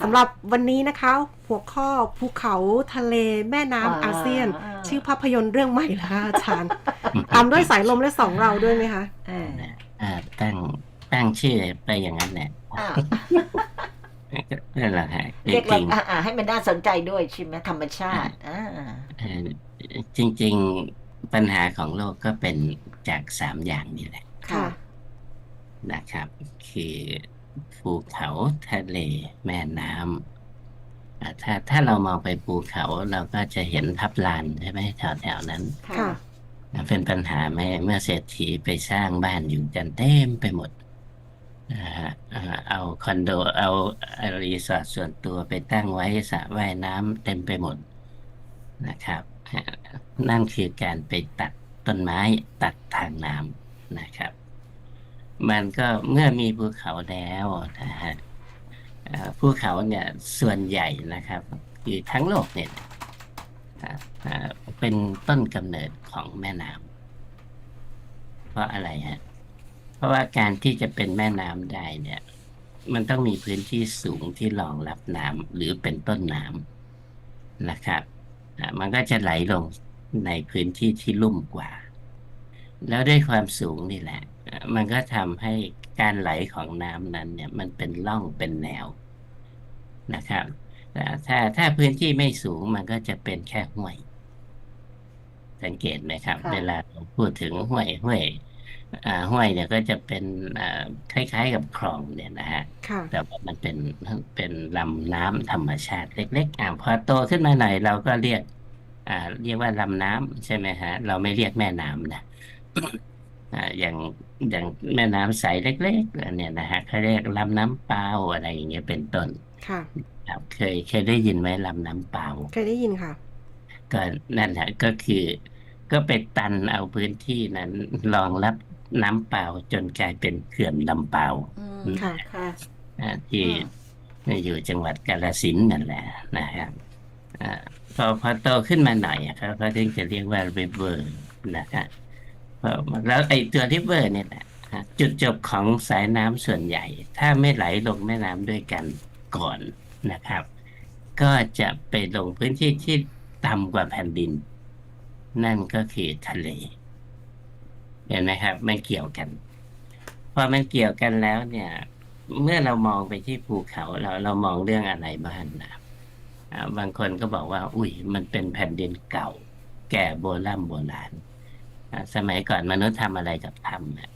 สำหรับวันนี้นะคะ หัวข้อภูเขาทะเลแม่น้ำอ่าอาเซียนอ่าชื่อภาพยนตร์เรื่องใหม่เหรอคะอาจารย์ตามด้วยสายลมและสองเราด้วยไหมคะเอออ่าตั้งตั้งชื่อไปอย่างนั้นแหละอ่านั่นแหละฮะจเรียกริว่างอ่าอ่าให้มันน่าสนใจด้วยใช่ไหมธรรมชาติอ่าๆเอ่อจริง ๆปัญหาของโลกก็เป็นจากสามอย่างนี่แหละ ค่ะ นะครับ คือ ภูเขาทะเลแม่น้ำอ่าถ้าถ้าเรามองไปภูเขาเราก็จะเห็นทับลานใช่ไหมแถวๆนั้นค่ะเป็นปัญหาไหมเมื่อเศรษฐีไปสร้างบ้านอยู่กันเต็มไปหมดนะฮะอ่าเอาคอนโดเอารีสอร์ทส่วนตัวไปตั้งไว้สระว่ายน้ำเต็มไปหมดนะครับอ่านั่นคือการไปตัดต้นไม้ตัดทางน้ำนะครับ มันก็เมื่อมีภูเขาแล้วนะฮะภูเขาเนี่ยส่วนใหญ่นะครับคือทั้งโลกเนี่ยเป็นต้นกำเนิดของแม่น้ำเพราะอะไรฮะเพราะว่าการที่จะเป็นแม่น้ำได้เนี่ย มันต้องมีพื้นที่สูงที่รองรับน้ำหรือเป็นต้นน้ำนะครับมันก็จะไหลลงในพื้นที่ที่ลุ่มกว่า แล้วด้วยความสูงนี่แหละ มันก็ทำให้การไหลของน้ำนั้น เนี่ย มันเป็นร่องเป็นแนวนะครับแต่ถ้าถ้าพื้นที่ไม่สูงมันก็จะเป็นแค่ห้วย สังเกตไหมครับค่ะเวลาเราพูดถึงห้วยห้วยอ่าห้วยเนี่ยก็จะเป็นอ่าคล้าย ๆ กับคลองเนี่ยนะฮะค่ะแต่ว่ามันเป็นเป็นลำน้ำธรรมชาติเล็กๆอ่าพอโตขึ้นมาหน่อยเราก็เรียก อ่า เรียกว่าลำน้ำใช่ไหมฮะ เราไม่เรียกแม่น้ำนะอ่าอย่าง อย่างแม่น้ำใสเล็กๆอันเนี่ยนะฮะเขาเรียกลำน้ำเปล่าอะไรอย่างเงี้ยเป็นต้นค่ะครับเคยเคยได้ยินไหมลำน้ำเปล่าเคยได้ยินค่ะ ก็นั่นแหละก็คือ ก็ไปตันเอาพื้นที่นั้นรองรับน้ำเปล่าจนกลายเป็นเขื่อนลำเปล่าอืมค่ะค่ะอ่าที่อืมอยู่จังหวัดกาฬสินธุ์นั่นแหละนะครับอ่าพอพอโตขึ้นมาหน่อยอะครับเขาถึงจะเรียกว่า river นะครับเพราะ แล้วไอ้ตัว river เนี่ยแหละจุดจบของสายน้ำส่วนใหญ่ ถ้าไม่ไหลลงแม่น้ำด้วยกันก่อนนะครับ ก็จะไปลงพื้นที่ที่ต่ำกว่าแผ่นดิน นั่นก็คือทะเลเห็นไหมครับ มันเกี่ยวกันพอมันเกี่ยวกันแล้วเนี่ย เมื่อเรามองไปที่ภูเขาเราเรามองเรื่องอะไรบ้างนะบางคนก็บอกว่า อุ้ยมันเป็นแผ่นดินเก่า แก่โบราณโบราณ สมัยก่อนมนุษย์ทำอะไรกับถ้ำน่ะ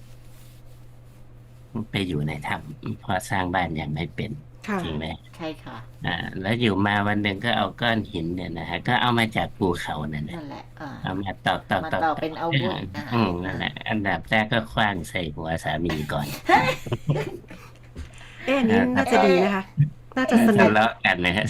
ไปอยู่ในถ้ำเพราะสร้างบ้านยังไม่เป็นค่ะจริงไหมใช่ค่ะ อ่า แล้วอยู่มาวันหนึ่งก็เอาก้อนหินเนี่ยนะฮะก็เอามาจากภูเขานั่นแหละนั่นแหละอ่าเอามาตอกตอกมาตอกต่อเป็นอาวุธอ่าอืมนั่นแหละอันดับแรกก็คว้างใส่หัวสามีก่อนเอ๊ะอันนี้น่าจะดีนะคะ น่าจะสนุทะกเลาะกันนะฮะ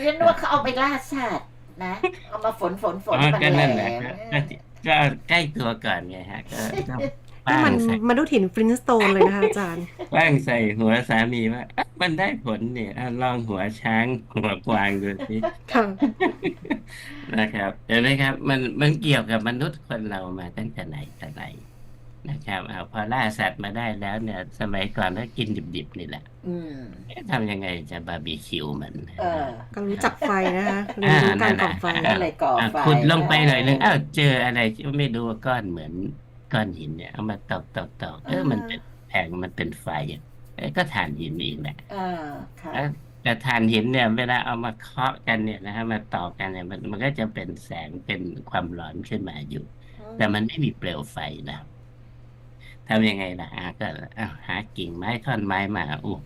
เรียนว่าเขาเอาไปล่าสัตว์นะเอามาฝนฝนฝนอ๋อมันก็แหลนั่นแหละม ก็ก็ใกล้ตัวก่อนไงฮะ ก็ก็นี่ป้างมันใส่มนุษย์หินฟรินสโตนเลยนะคะอาจารย์ป้างใส่หัวสามีว่าอะมันได้ผลเนี่ยอะลองหัวช้างหัวกวางดูสิ ค่ะ นะครับเห็นไหมครับ มันมันเกี่ยวกับมนุษย์คนเรามาตั้งแต่ไหนแต่ไห นนะครับเอาพอล่าสัตว์มาได้แล้วเนี่ย สมัยก่อนก็กินดิบๆนี่แหละอืมเอ๊ะทำยังไงจะบาร์บีคิวมันเออก็รู้จักไฟนะคะเรียนรู้การก่อไฟก็เลยก่ออะไฟขุดลงไปหน่อยหนึ่งอ้าวเจออะไรที่ไม่รู้ว่าก้อนเหมือนก้อนหินเนี่ยเอามาตอกตอกตอกเออมันเป็นแผงมันเป็นไฟอะเอ้ยก็ถ่านหินอีกแหละเออค่ะแล้วแต่ถ่านหินเนี่ยเวลาเอามาเคาะกันเนี่ยนะฮะมาตอกกันเนี่ยมันมันก็จะเป็นแสงเป็นความร้อนขึ้นมาอยู่ แต่มันไม่มีเปลวไฟนะ ทำยังไงล่ะอะก็อ้าวหากิ่งไม้ท่อนไม้มาอู้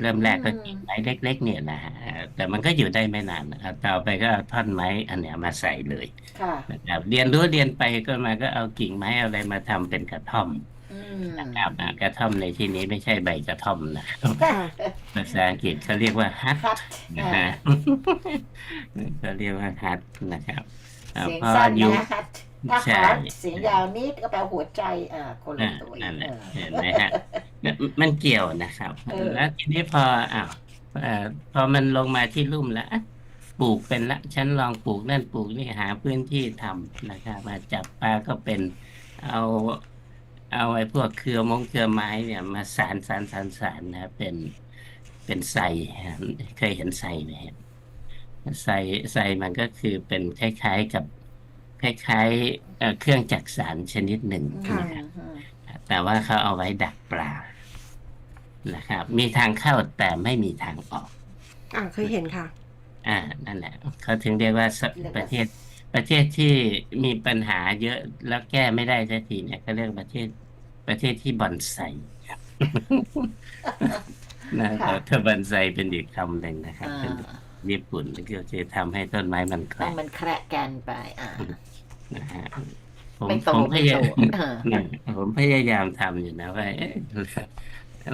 เริ่มแรกก็กิ่งไม้เล็ก ๆ เนี่ยนะฮะแต่มันก็อยู่ได้ไม่นานนะครับต่อไปก็เอาท่อนไม้อันเนี้ยมาใส่เลยค่ะนะครับเรียนรู้เรียนไปก็มาก็เอากิ่งไม้เอาอะไรมาทำเป็นกระท่อมอืมนะครับอะกระท่อมในที่นี้ไม่ใช่ใบกระท่อมนะครับ ค่ะภาษาอังกฤษเขาเรียกว่าฮัทคัดนะอ่าฮะเขาเรียกว่าฮัทนะครับอะเสียงพอสั้นอยู่ นะคัด ถ้าใช่คัดเสียงยาวนิดก็แปลหัวใจอ่าคนละอะตัวอีนั่นกแหละเออเห็นไหมฮะเนี่ยมันเกี่ยวนะครับเออแล้วทีนี้พออ้าวเอ่อพอมันลงมาที่ลุ่มแล้วอะปลูกเป็นละฉันลองปลูกนั่นปลูกนี่หาพื้นที่ทำนะครับมาจับปลาก็เป็นเอาเอาไอ้พวกเครือมงเครือไม้เนี่ย มาสานสานสานสานนะเป็นเป็นไซเคยเห็นไซไหมครับไซไซมันก็คือเป็นคล้าย ๆกับ คล้ายๆเอ่อเครื่องจักสานชนิดหนึ่งค่ะนะครับแต่ว่าเขาเอาไว้ดักปลานะครับ มีทางเข้าแต่ไม่มีทางออก อ่าเคยเห็นค่ะ อ่านั่นแหละเขาถึงเรียกว่าสประเทศประเทศที่มีปัญหาเยอะแล้วแก้ไม่ได้สักทีเนี่ยก็เรียกประเทศประเทศที่บอนไซครับนะค่ะถ้าบอนไซเป็นอีกคำหนึ่งนะครับอ่าเป็นญี่ปุ่นก็คือทำให้ต้นไม้มันแคให้ระมันแคระกันไป อ่า นะฮะผมไม่โตผมพไม่ยาโตยามเออนะผมพยายามทำอยู่นะว่าเอ๊ะ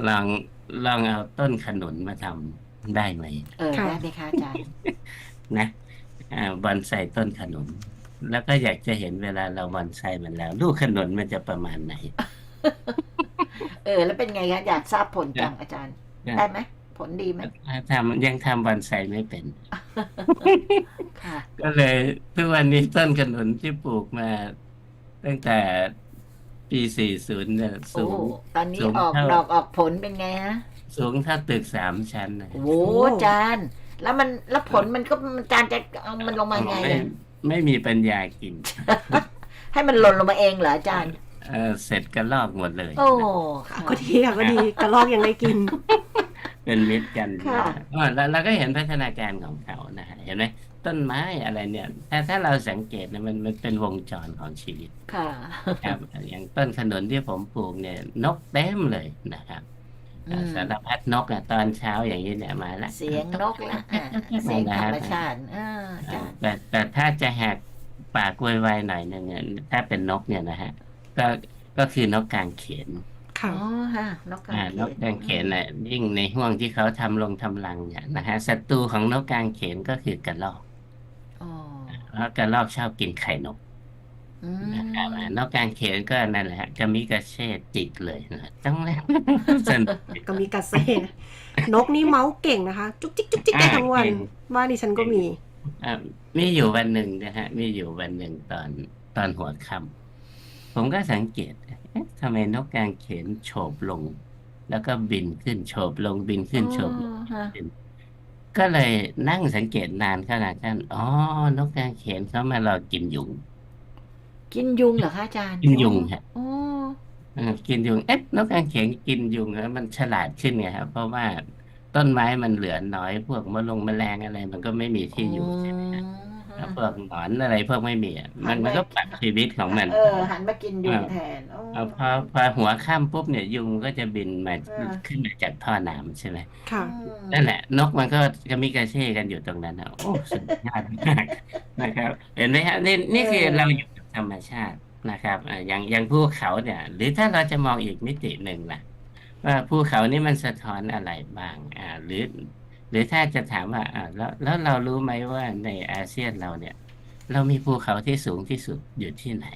ลองลองเอาต้นขนุนมาทำได้ไหมเออค่ะได้ไหมคะอาจารย์นะอ่าบอนไซต้นขนุน แล้วก็อยากจะเห็นเวลาเราบอนไซมันแล้ว ลูกขนุนมันจะประมาณไหน เออ แล้วเป็นไงคะอยากทราบผลจังอาจารย์ ได้ไหม ผลดีไหมทำยังทำบอนไซไม่เป็นค่ะก็เลยทุกวันนี้ต้นขนุนที่ปลูกมา ตั้งแต่ปี 40 เนี่ยโอ้สูงตอนนี้สูงออกเท่าดอกออกผลเป็นไงฮะ สูงเท่าตึกสามชั้นนะโอ้โหอาจารย์แล้วมันแล้วผลมันก็อาจารย์จะเอามันลงมาไงไม่อะไม่มีปัญญากิน ให้มันหล่นลงมาเองเหรออาจารย์เออเสร็จก็ลอกหมดเลย โอ้อะก็ดีค่ะก็ดีกระลอกยังได้กิน เป็นมิตรกันค่ะอ๋อแล้วเราก็เห็นพัฒนาการของเขานะฮะเห็นไหมต้นไม้อะไรเนี่ย ถ้าถ้าเราสังเกตเนี่ยมันมันเป็นวงจรของชีวิตค่ะ ครับอย่างต้นขนุนที่ผมปลูกเนี่ย นกเต็มเลยนะครับอืม สารพัดนกอะตอนเช้าอย่างนี้เนี่ยมาละเสียงนกละอ่าเสียงธรรมชาติอ่าอาจารย์แต่แต่ถ้าจะแหกปากวยวายหน่อยหนึงเนี่ยถ้าเป็นนกเนี่ยนะฮะก็ก็คือนกกางเขน ค่ะอ๋อฮะนกกาอ่ารนกกางเขนน่ะยิ่งในห่วงที่เขาทำลงทำรังเนี่ยนะฮะศัตรูของนกกางเขนก็คือกระรอกอ๋อเพราะกระรอกชอบกินไข่นกอืมนะครับอ่านกกางเขนก็นั่นแหละฮะกระมิกระเชษจิกเลยนะจังเลยสนุกก็มีกระเซนกนี่เมาส์เก่งนะคะ จุกจิกจุกจิกได้อ่าทั้งวัน เก่ง บ้านดิฉันก็มี อะมีอยู่วันหนึ่งนะฮะ มีอยู่วันหนึ่งตอนตอนหัวค่ำผมก็สังเกตเอ๊ะทำไมนกกางเขนโฉบลง แล้วก็บินขึ้นโฉบลงบินขึ้นโฉบลงอ๋อฮะก็เลยนั่งสังเกตนานขนาดนั้นอ๋อนกกางเขนเขามารอกินยุง กินยุงเหรอคะอาจารย์กินยุงฮะอ๋อเออกินยุงเอ๊ะนกกางเขนกินยุงแล้วมันฉลาดขึ้นไงครับเพราะว่าต้นไม้มันเหลือน้อยพวกมะลงแมลงอะไร มันก็ไม่มีที่อยู่ใช่ไหมฮะอ๋อ แล้วพวกหนอนอะไรพวกไม่มีอะมันหันมันไปก็ปรับชีวิตของมัน เออ หันมากินยุงแทนอ๋อเอาพอพอหัวค่ำปุ๊บเนี่ยยุงก็จะบินมาอ่า ขึ้นมาจากท่อน้ำใช่ไหมค่ะ อืมนั่นแหละ นกมันก็กระมิกระเช่กันอยู่ตรงนั้นนะโอ้สุดยอดมากนะครับ เห็นไหมฮะนี่นี่คือเราอยู่กับธรรมชาตินะครับอ่าอย่างอย่างภูเขาเนี่ย หรือถ้าเราจะมองอีกมิติหนึ่งล่ะ ว่าภูเขานี่มันสะท้อนอะไรบ้างอ่าหรือห รือถ้าจะถามว่าอ่าแล้วแล้วเรารู้ไหมว่าในอาเซียนเราเนี่ย เรามีภูเขาที่สูงที่สุดอยู่ที่ไหน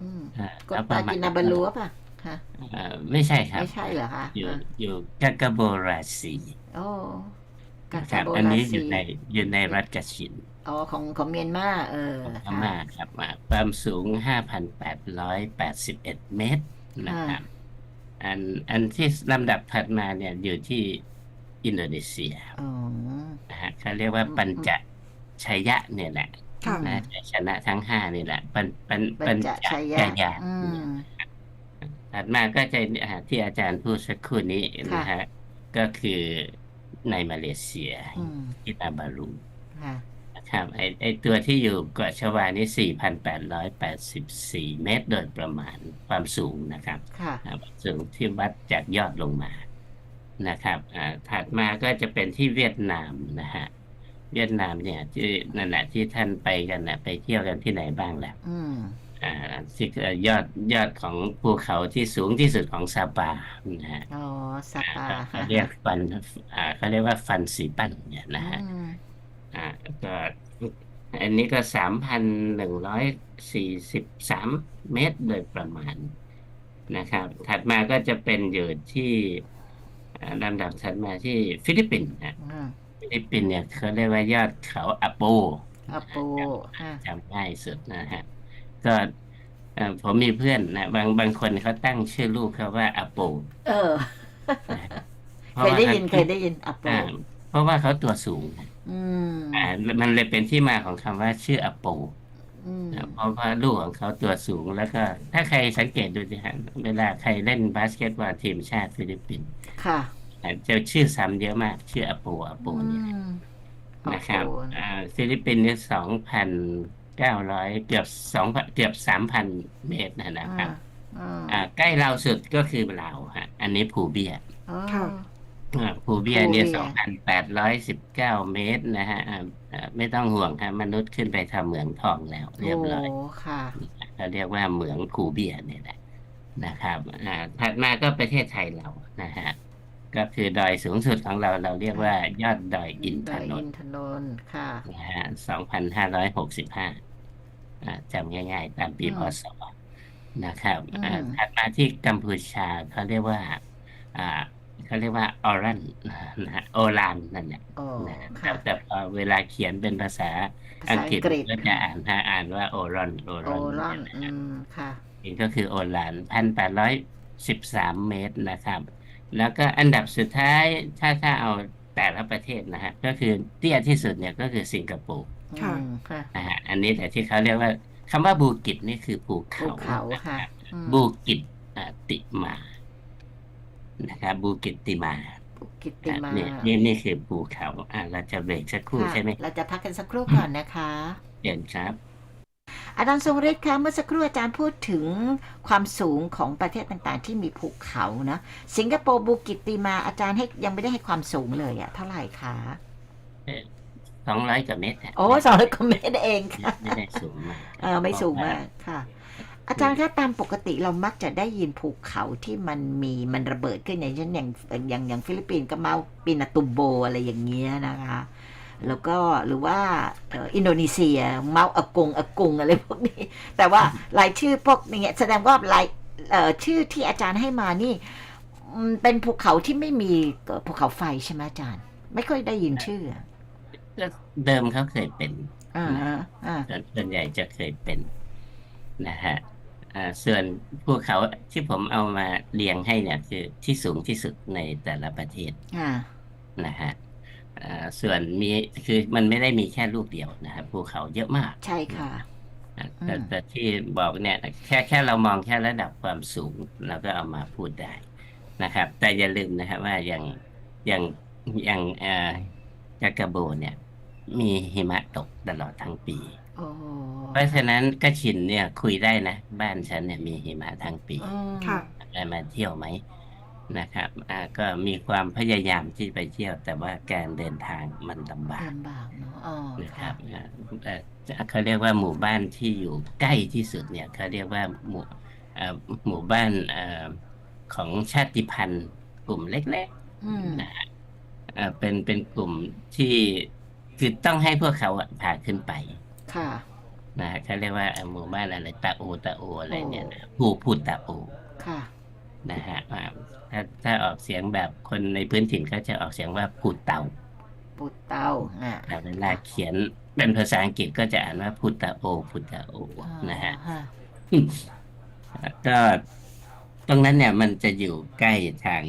อืมอ่ากดแล้วปปาระมาณกินาบาลัวป่ะคะอ่าไม่ใช่ครับ ไม่ใช่เหรอคะอยู่อะอยู่กากาโบราซีโอ้กาครัซาบโบอันรานี้อซียู่ในอยู่ในรัฐกชินอ๋อของของเมียนมาเออของพค่ะม่าครับอ่าความสูง5,881เมตรนะครับอันอันที่ลำดับถัดมาเนี่ยอยู่ที่ อินโดนีเซียอ๋อนะฮะเขาเรียกว่าอืมปัญจชัยยะเนี่ยแหละค่ะนะชัยชนะทั้งห้านี่แหละ ปัญปัญปัญจชัยยะยะอืมถัดมาก็จะอ่าที่อาจารย์พูดสักครู่นี้นะฮะก็คือในมาเลเซียอืมที่นาบารูค่ะนะครับไอไอตัวที่อยู่เกาะชวานี่ 4,884 เมตรโดยประมาณความสูงนะครับค่ะอ่าความสูงที่วัดจากยอดลงมา นะครับอ่าถัดมาก็จะเป็นที่เวียดนามนะฮะเวียดนามเนี่ยที่นั่นแหละที่ท่านไปกันนะไปเที่ยวกันที่ไหนบ้างแล้วอืมอ่าที่เอ่อยอดยอดของภูเขาที่สูงที่สุดของซาปานะฮะอ๋อสอ่าปาเขาเขาเรียกฟันอ่าเขาเรียกว่าฟันสีปั้นเนี่ยนะฮะอืมอ่าก็อันนี้ก็สามพันหนึ่งร้อยสี่สิบสามเมตรโดยประมาณนะครับ ถัดมาก็จะเป็นอยู่ที่อ่า ลำดับถัดมาที่ฟิลิปปินส์นะอืมฟิลิปปินส์เนี่ยเขาเรียกว่ายอดเขาอาโปอาโปค่ะจำง่ายสุดนะฮะก็เอ่อผมมีเพื่อนนะบางบางคนเขาตั้งชื่อลูกเขาว่าอาโปเออนะฮะเพราะเคยว่าได้ยินขาเคยได้ยินอัปโปอ่าเพราะว่าเขาตัวสูงอืมอ่ามันเลยเป็นที่มาของคำว่าชื่ออโปอืม นะเพราะว่าลูกของเขาตัวสูงแล้วก็ ถ้าใครสังเกตดูสิฮะเวลาใครเล่นบาสเกตบอลทีมชาติฟิลิปปินส์ค่ะอ่าจะชื่อซ้ำเยอะมาก ชื่ออโปอโปอืเนี่ยมนะครับอโปอ่าฟิลิปปินส์เนี่ยสองพันเก้าร้อยเกือบสองเกือบสามพันเมตรนะนะครับอ่าอ่าใกล้เราสุดก็คือลาวฮะ อันนี้ภูเบียอ่าค่ะอ่า ภูเบียเนี่ยภูสเบีองพันแปดร้อยสิบเก้าเมตรนะฮะอ่าอ่าไม่ต้องห่วงครับมนุษย์ขึ้นไปทำเหมืองทองแล้ว เรียบร้อยโอ้ค่ะเขาเรียกว่าเหมืองภูเบียเนี่ยแหละนะครับอ่าถัดมาก็ประเทศไทยเรานะฮะก็คือดอยสูงสุดของเราเราเรียกว่ายอดดอยอินทดอยนอินนท์ทนนท์ค่ะนะฮะสองพันห้าร้อยหกสิบห้าจำง่าย ๆ ตามปีอืมพศนะครับอ่าอืมถัดมาที่กัมพูชาเขาเรียกว่าอ่า เขาเรียกว่าออรันนะฮะโอรานนั่นแหละโอ้นะฮะค่ะแต่พอเวลาเขียนเป็นภาษาภาอัษางอักฤษงกฤษก็จะอ่านฮะอ่านว่าโอรอนโอโอรอนรอนอืมค่ะนี่ก็คือโอรานพันแปดร้อยสิบสามเมตรนะครับ แล้วก็อันดับสุดท้ายถ้าถ้าเอาแต่ละประเทศนะฮะก็คือเตี้ยที่สุดเนี่ยก็คือสิงคโปร์ค่ะอืมค่ะนะฮะอันนี้แต่ที่เขาเรียกว่าคำว่าบูกิตนี่คือภูภูเขาเขานะค่ะครับอืมบูกิตอ่าติมา นะครับบูกิตติมากิตติอะมาเนี่ยนี่นี่คือภูเขาอ่าเราจะเบรกสักครู่ค่ะใช่ไหมเราจะพักกันสักครู่ก่อนนะคะเด่นครับ อาจารย์ทรงฤทธิ์คะเมื่อสักครู่อาจารย์พูดถึงความสูงของประเทศต่างๆ ที่มีภูเขานะสิงคโปร์บูกิตติมาอาจารย์ให้ยังไม่ได้ให้ความสูงเลยอะเท่าไหร่คะสองร้อยกว่าเมตรอะโอ้สองร้อยกว่าเมตรเองไม่ค่ะไม่ได้สูงมากเออไม่สูงเพระว่มากค่ะ อาจารย์คะตามปกติเรามักจะได้ยินภูเขาที่มันมีมันระเบิดขึ้นอย่างเช่นอย่างอย่างอย่างฟิลิปปินส์ก็เมาปินาตุมโบอะไรอย่างเงี้ยนะคะ แล้วก็หรือว่าเอ่ออินโดนีเซียเมาอากงอากงอะไรพวกนี้ แต่ว่ารายชื่อพวกนี้แสดงว่ารายเอ่อชื่อที่อาจารย์ให้มานี่อืมเป็นภูเขาที่ไม่มีเอ่อภูเขาไฟใช่ไหมอาจารย์ ไม่ค่อยได้ยินชื่ออะก็เดิมเขาเคยเป็นอ่าฮะอ่าส่วนส่วนใหญ่จะเคยเป็นนะฮะอ่า ส่วนภูเขาที่ผมเอามาเรียงให้เนี่ยคือที่สูงที่สุดในแต่ละประเทศอ่านะฮะอ่าส่วนมีคือมันไม่ได้มีแค่ลูกเดียวนะครับภูเขาเยอะมาก ใช่ค่ะอะแต่อืมแต่ที่บอกเนี่ยแค่แค่เรามองแค่ระดับความสูงเราก็เอามาพูดได้นะครับ แต่อย่าลืมนะครับว่าอย่างอย่างอย่างเอ่อจากาโบเนี่ย มีหิมะตกตลอดทั้งปี โอ้เพราะฉะนั้นก็ชินเนี่ยคุยได้นะ บ้านฉันเนี่ยมีหิมะทั้งปีอืมค่ะได้มาเที่ยวไหมนะครับอ่าก็มีความพยายามที่ไปเที่ยว แต่ว่าการเดินทางมันลำบากลำบากเนาะอ๋อนะคค่ะรับอ่าเอ่อเขาเรียกว่าหมู่บ้านที่อยู่ใกล้ที่สุดเนี่ยเขาเรียกว่าหมู่เอ่อหมู่บ้านเอ่อของชาติพันธุ์กลุ่มเล็กอืม ๆนะฮะเอ่อเป็นเป็นกลุ่มที่คือต้องให้พวกเขาอะพาขึ้นไป ค่ะนะฮะเขาเรียกว่าเอ่อหมู่บ้านอะไรตาโอตาโออะไรเนี่ยโอ้นะผู้พูดตาโอค่ะนะฮะอ่าถ้าถ้าออกเสียงแบบคนในพื้นถิ่นก็จะออกเสียงว่าพูดเตาปุตเต้าอ่าแต่เวลาเขียนเป็นภาษาอังกฤษก็จะอ่านว่าพุตตาโอ พุตตาโอนะฮะอ่าก็ตรงนั้นเนี่ยมันจะอยู่ใกล้ทาง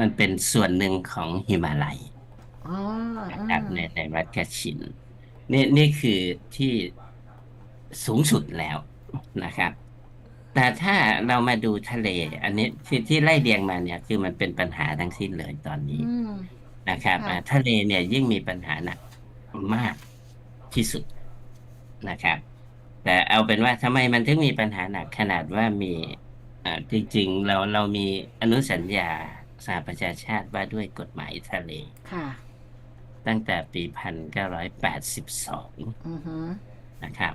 มันเป็นส่วนหนึ่งของหิมาลัยอ๋อนะครับอืมในในรัฐแคชิน นี่นี่คือที่สูงสุดแล้วนะครับ แต่ถ้าเรามาดูทะเล อันนี้ที่ที่ไล่เรียงมาเนี่ย คือมันเป็นปัญหาทั้งสิ้นเลยตอนนี้อืมนะครับค่ะอ่าทะเลเนี่ยยิ่งมีปัญหาหนักมากที่สุดนะครับ แต่เอาเป็นว่าทำไมมันถึงมีปัญหาหนักขนาดว่ามีอ่าจริงๆ เราเรามีอนุสัญญาสหประชาชาติว่าด้วยกฎหมายทะเลค่ะ ตั้งแต่ปี 1982อือฮึนะครับ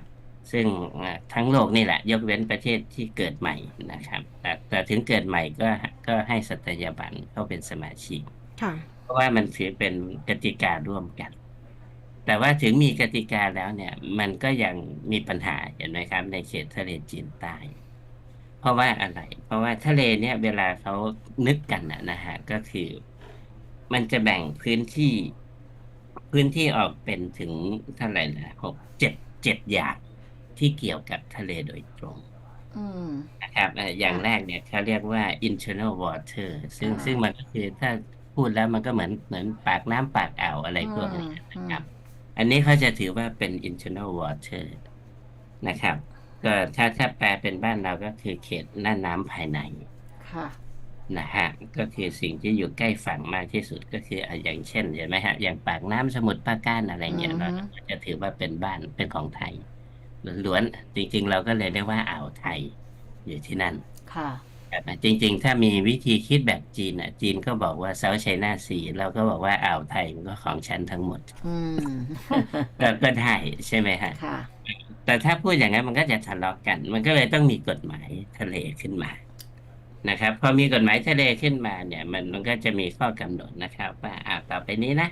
ซึ่งอ่าทั้งโลกนี่แหละ ยกเว้นประเทศที่เกิดใหม่นะครับ แต่แต่ถึงเกิดใหม่ก็ก็ให้สัตยาบันเข้าเป็นสมาชิกค่ะเพราะว่ามันถือเป็นกติการ่วมกัน แต่ว่าถึงมีกติกาแล้วเนี่ย มันก็ยังมีปัญหาเห็นไหมครับ ในเขตทะเลจีนใต้เพราะว่าอะไร เพราะว่าทะเลเนี่ยเวลาเขานึกกันนะนะฮะก็คือ มันจะแบ่งพื้นที่ พื้นที่ออกเป็นถึงเท่าไหร่นะหกเจ็ดเจ็ดอย่างที่เกี่ยวกับทะเลโดยตรงอืมนะครับเอ่ออย่างแรกเนี่ยเขาเรียกว่า internal water ซึ่งอ่าซึ่งมันก็คือถ้าพูดแล้วมันก็เหมือนเหมือนปากน้ำปากอ่าวอะไรพวกนี้อืมนะครับ อันนี้เขาจะถือว่าเป็น internal water นะครับ ก็ถ้าถ้าแปลเป็นบ้านเราก็คือเขตหน้าน้ำภายในค่ะ นะฮะก็คือสิ่งที่อยู่ใกล้ฝั่งมากที่สุดก็คืออะอย่างเช่นใช่ไหมฮะ อย่างปากน้ำสมุทรปราการอะไรเงี้ยอือฮึเราก็จะถือว่าเป็นบ้านเป็นของไทยล้วนๆจริง ๆ เราก็เลยเรียกว่าอ่าวไทย อยู่ที่นั่น ค่ะนะจริง ๆ ถ้ามีวิธีคิดแบบจีนอะ จีนก็บอกว่าเซาท์ไชน่าซีเราก็บอกว่าอ่าวไทยมันก็ของฉันทั้งหมดอืมก็ก็ได้ใช่ไหมฮะค่ะแต่ถ้าพูดอย่างนั้นมันก็จะทะเลาะกัน มันก็เลยต้องมีกฎหมายทะเลขึ้นมา นะครับพอมีกฎหมายทะเลขึ้นมาเนี่ย มันมันก็จะมีข้อกำหนดนะครับ ว่าอ่าต่อไปนี้นะ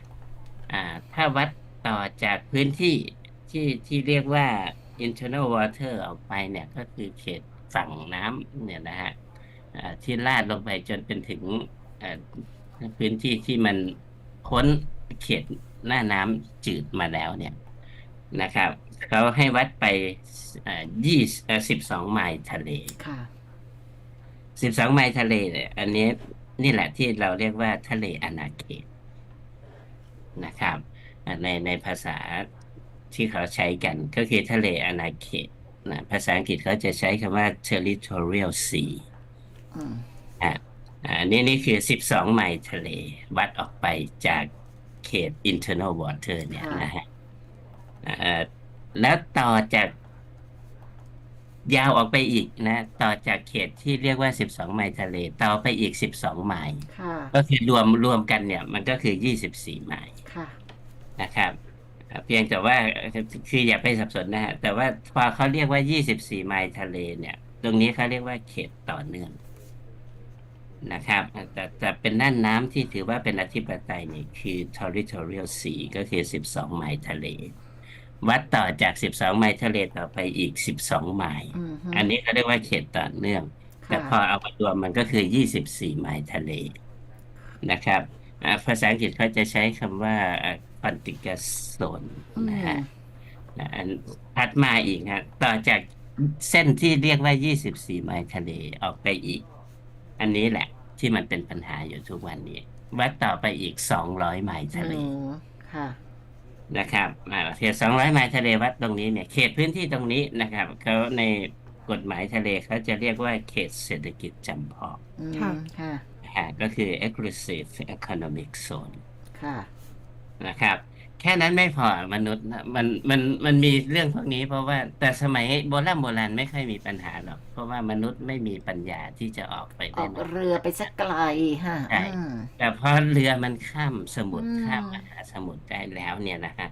อ่าถ้าวัดต่อจากพื้นที่ที่ที่เรียกว่า internal water ออกไปเนี่ยก็คือเขตฝั่งน้ำเนี่ยนะฮะอ่าที่ลาดลงไปจนเป็นถึงอ่าพื้นที่ที่มันพ้นเขตหน้าน้ำจืดมาแล้วเนี่ยนะครับเขาให้วัดไปยี่สิบสองไมล์ทะเลค่ะ สิบสองไมล์ทะเลเนี่ยอันนี้นี่แหละที่เราเรียกว่าทะเลอาณาเขตนะครับอ่าในในภาษาที่เขาใช้กันก็คือทะเลอาณาเขตนะภาษาอังกฤษเขาจะใช้คำว่า territorial sea อืมอะอ่าอันนี้นี่คือสิบสองไมล์ทะเล วัดออกไปจากเขต internal water เนี่ยนะฮะอ่าแล้วต่อจาก ยาวออกไปอีกนะ ต่อจากเขตที่เรียกว่าสิบสองไมล์ทะเล ต่อไปอีกสิบสองไมล์ค่ะก็คือรวมรวมกันเนี่ย มันก็คือยี่สิบสี่ไมล์ค่ะนะครับอ่าเพียงแต่ว่าคืออย่าไปสับสนนะฮะแต่ว่าพอเขาเรียกว่ายี่สิบสี่ไมล์ทะเลเนี่ย ตรงนี้เขาเรียกว่าเขตต่อเนื่องนะครับแต่แต่เป็นน่านน้ำที่ถือว่าเป็นอธิปไตยนี่คือ territorial sea ก็คือ 12 ไมล์ทะเล วัดต่อจาก 12 ไมล์ทะเลต่อไปอีก 12 ไมล์อืมฮึอันนี้เขาเรียกว่าเขตต่อเนื่อง แต่พอค่ะเอามารวมมันก็คือ 24 ไมล์ทะเลนะครับอ่าภาษาอังกฤษเขาจะใช้คำว่าอ่า contiguous zone อืมนะฮะอ่าอันถัดมาอีกฮะต่อจากเส้นที่เรียกว่า 24 ไมล์ทะเลออกไปอีก อันนี้แหละที่มันเป็นปัญหาอยู่ทุกวันนี้ วัดต่อไปอีก 200 ไมล์ทะเลอืมค่ะ นะครับอ่าเขต200ไมล์ทะเลวัดตรงนี้เนี่ยเขตพื้นที่ตรงนี้นะครับเขาในกฎหมายทะเลเขาจะเรียกว่าเขตเศรษฐกิจจำเพาะอืมค่ะค่ะนะฮะก็คือ exclusive economic zone ค่ะนะครับ แค่นั้นไม่พอมนุษย์นะมันมันมันมีเรื่องพวกนี้เพราะว่าแต่สมัยโบราณโบราณไม่ค่อยมีปัญหาหรอก เพราะว่ามนุษย์ไม่มีปัญญาที่จะออกไปอได้อกนอก เรือไปสักไกลฮะใช่ อืม แต่พอเรือมันข้ามสมุทรอืม ข้ามมหาสมุทรได้แล้วเนี่ยนะฮะ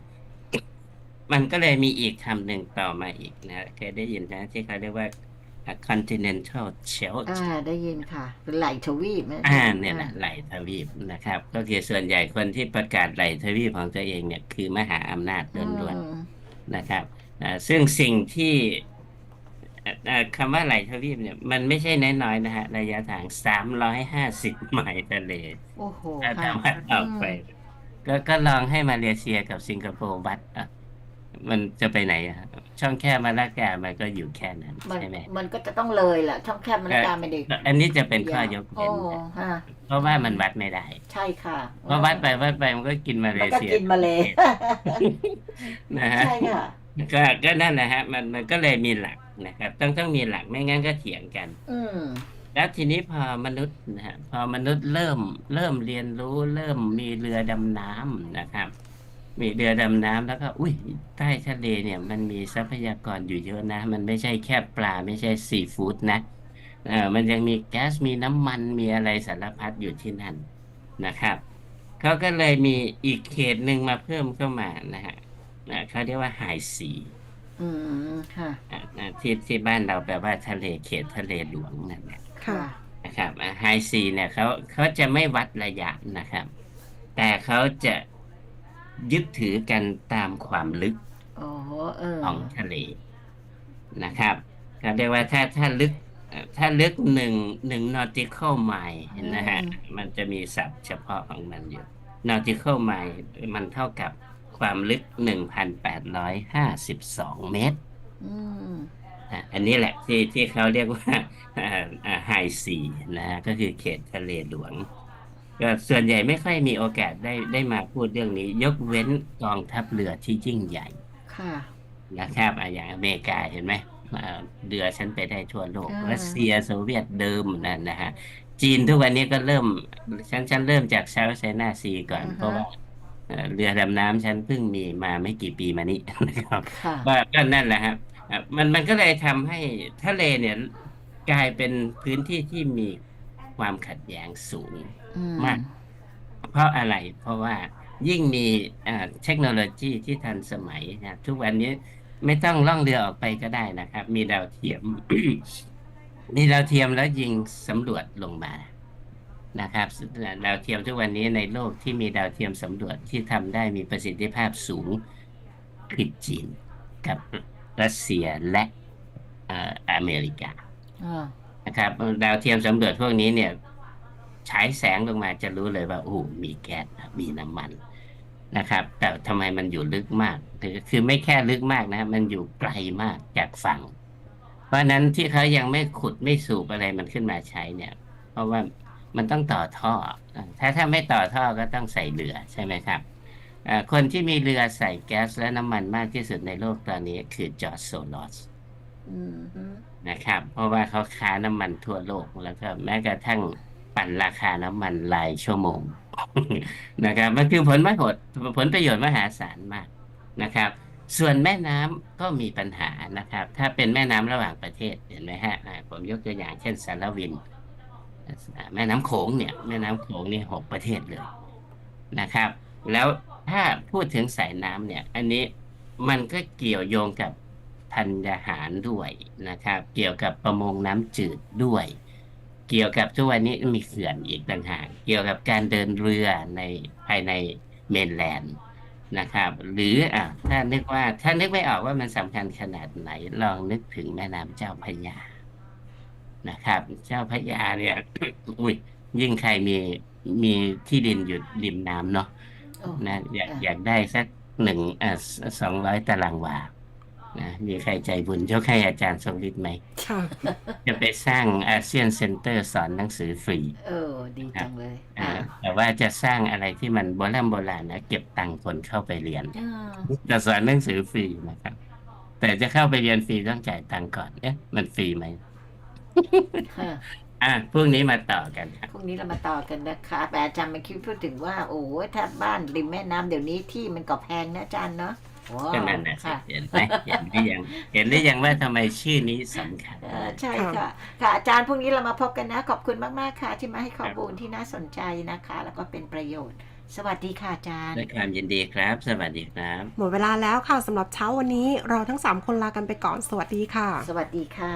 มันก็เลยมีอีกคำหนึ่งต่อมาอีกนะเคยได้ยินนะที่เขาเรียกว่า continental shelf อ่าได้ยินค่ะเป็นไหลทวีปไหมอ่าเนี่ยแหละไหลทวีปนะครับ ก็คือส่วนใหญ่คนที่ประกาศไหลทวีปของตัวเองเนี่ยคือมหาอำนาจอืล้วนมๆนะครับอ่าซึ่งสิ่งที่เอ่อเอ่อคำว่าไหลทวีปเนี่ยมันไม่ใช่น้อยๆนะฮะ ระยะทาง350ไมล์ทะเลโอ้โหถ้าค่ะทำวัดออกไป ก็ก็ลองให้มาเลเซียกับสิงคโปร์วัดอะ มันจะไปไหนอะช่องแคบมาลากามันก็อยู่แค่นั้นมันใช่ไหมมันก็จะต้องเลยแหละช่องแคบมันการไม่ได้อันนี้จะเป็นข้อยกโอ้เว้นนะฮะเพราะว่ามันวัดไม่ได้ ใช่ค่ะเพราะวัดไปวัดไปมันก็กินมาเลมันก็เซียกินมาเลยนะฮะใช่ค่ะก็ก็นั่นแหละฮะ มันมันก็เลยมีหลักนะครับ ต้องต้องมีหลักไม่งั้นก็เถียงกัน อืมแล้วทีนี้พอมนุษย์นะฮะพอมนุษย์เริ่มเริ่มเรียนรู้เริ่มมีเรือดำน้ำนะครับ มีเรือดำน้ำแล้วก็ อุ้ยใต้ทะเลเนี่ย มันมีทรัพยากรอยู่เยอะนะ มันไม่ใช่แค่ปลาไม่ใช่ซีฟู้ดนะเออมันยังมีแก๊สมีน้ำมันมีอะไรสารพัดอยู่ที่นั่นนะครับเขาก็เลยมีอีกเขตหนึ่งมาเพิ่มเข้ามานะฮะนะเขาเรียกว่าไฮซีอืมค่ะอะอะที่ที่บ้านเราแปลว่าทะเลเขตทะเลหลวงนั่นแหละ ค่ะ นะครับไฮซีเนี่ยเขาเขาจะไม่วัดระยะนะครับ แต่เขาจะ ยึดถือกันตามความลึกโอ้โหเออของทะเลนะครับเขาเรียกว่าถ้าถ้าลึกเอ่อถ้าลึกหนึ่งหนึ่ง nautical mile นะฮะมันจะมีศัพท์เฉพาะของมันอยู่ nautical mile มันเท่ากับความลึก 1,852 เมตรอืมอะอันนี้แหละที่ที่เขาเรียกว่าไฮซีนะฮะก็คือเขตทะเลหลวง ก็ส่วนใหญ่ไม่ค่อยมีโอกาสได้ได้มาพูดเรื่องนี้ ยกเว้นกองทัพเรือที่ยิ่งใหญ่ ค่ะนะครับอะอย่างอเมริกาเห็นไหมอ่าเรือฉันไปได้ทั่วโลกอ่ารัสเซียโซเวียตเดิมนั่นนะฮะจีนทุกวันนี้ก็เริ่มฉันฉันเริ่มจากเซาท์ไชน่าซีก่อนอ่าฮะเพราะว่าเอ่อเรือดำน้ำฉันเพิ่งมีมาไม่กี่ปีมานี้นะครับค่ะว่าก็นั่นแหละครับอะมันมันก็เลยทำให้ทะเลเนี่ยกลายเป็นพื้นที่ที่มีความขัดแย้งสูงอื มมาก เพราะอะไรเพราะว่ายิ่งมีอ่าเทคโนโลยีที่ทันสมัยนะทุกวันนี้ไม่ต้องล่องเรือออกไปก็ได้นะครับ มีดาวเทียม มีดาวเทียมแล้วยิงสำรวจลงมานะครับดาวเทียมทุกวันนี้ในโลกที่มีดาวเทียมสำรวจที่ทำได้มีประสิทธิภาพสูงคือจีนกับรัสเซียและเอ่ออเมริกาอ่านะครับ ดาวเทียมสำรวจพวกนี้เนี่ย ฉายแสงลงมาจะรู้เลยว่าโอ้โหมีแก๊สนะมีน้ำมันนะครับ แต่ทำไมมันอยู่ลึกมากคือคือไม่แค่ลึกมากนะ มันอยู่ไกลมากจากฝั่ง เพราะฉะนั้นที่เขายังไม่ขุดไม่สูบอะไรมันขึ้นมาใช้เนี่ย เพราะว่ามันต้องต่อท่อ ถ้าถ้าไม่ต่อท่อก็ต้องใส่เรือใช่ไหมครับอ่าคนที่มีเรือใส่แก๊สและน้ำมันมากที่สุดในโลกตอนนี้คือจอร์จโซลอสอืมฮึนะครับ เพราะว่าเขาค้าน้ำมันทั่วโลกแล้วก็แม้กระทั่ง ปั่นราคาน้ำมันรายชั่วโมงนะครับ มันคือผลประโยชน์ผลประโยชน์มหาศาลมากนะครับ ส่วนแม่น้ำก็มีปัญหานะครับ ถ้าเป็นแม่น้ำระหว่างประเทศเห็นไหมฮะผมยกตัวอย่างเช่นสารวิน แม่น้ำโขงเนี่ย แม่น้ำโขงนี่หกประเทศเลยนะครับ แล้วถ้าพูดถึงสายน้ำเนี่ย อันนี้มันก็เกี่ยวโยงกับธัญญาหารด้วยนะครับ เกี่ยวกับประมงน้ำจืดด้วย เกี่ยวกับทุกวันนี้มีเขื่อนอีกต่างหากเกี่ยวกับการเดินเรือในภายในเมนแลนด์นะครับ หรืออะถ้านึกว่าถ้านึกไม่ออกว่ามันสำคัญขนาดไหน ลองนึกถึงแม่น้ำเจ้าพระยานะครับ เจ้าพระยาเนี่ยอุ้ยยิ่งใครมีมีที่ดินอยู่ริมน้ำเนาะโอ้นะอยากอยากได้สักหนึ่งอ่าสองร้อยตารางวา นะมีใครใจบุญยกให้อาจารย์ทรงฤทธิ์ไหมค่ะจะไปสร้างอาเซียนเซ็นเตอร์สอนหนังสือฟรีเออดีจังเลยอ่าอ่าแต่ว่าจะสร้างอะไรที่มันโบราณโบราณนะเก็บตังค์คนเข้าไปเรียนอ่าจะสอนหนังสือฟรีนะครับ แต่จะเข้าไปเรียนฟรีต้องจ่ายตังค์ก่อนเอ๊ะมันฟรีไหมค่ะอะพรุ่งนี้มาต่อกันครับพรุ่งนี้เรามาต่อกันนะคะแต่อาจารย์มาคิดพูดถึงว่า โอ้ยถ้าบ้านริมแม่น้ำเดี๋ยวนี้ที่มันก็แพงนะอาจารย์เนาะว้า ก็วนั่นนะสิค่ะ เห็นไหมเห็นหรือยังเห็นหรือยังว่าทำไมชื่อนี้สำคัญเออใช่ค่ะ ค่ะอาจารย์พรุ่งนี้เรามาพบกันนะ ขอบคุณมากๆค่ะ ที่มาให้ข้อมูลที่น่าสนใจนะคะ แล้วก็เป็นประโยชน์ สวัสดีค่ะอาจารย์ ด้วยความยินดีครับ สวัสดีครับ หมดเวลาแล้วค่ะสำหรับเช้าวันนี้เราทั้ง 3 คนลากันไปก่อนสวัสดีค่ะ สวัสดีค่ะ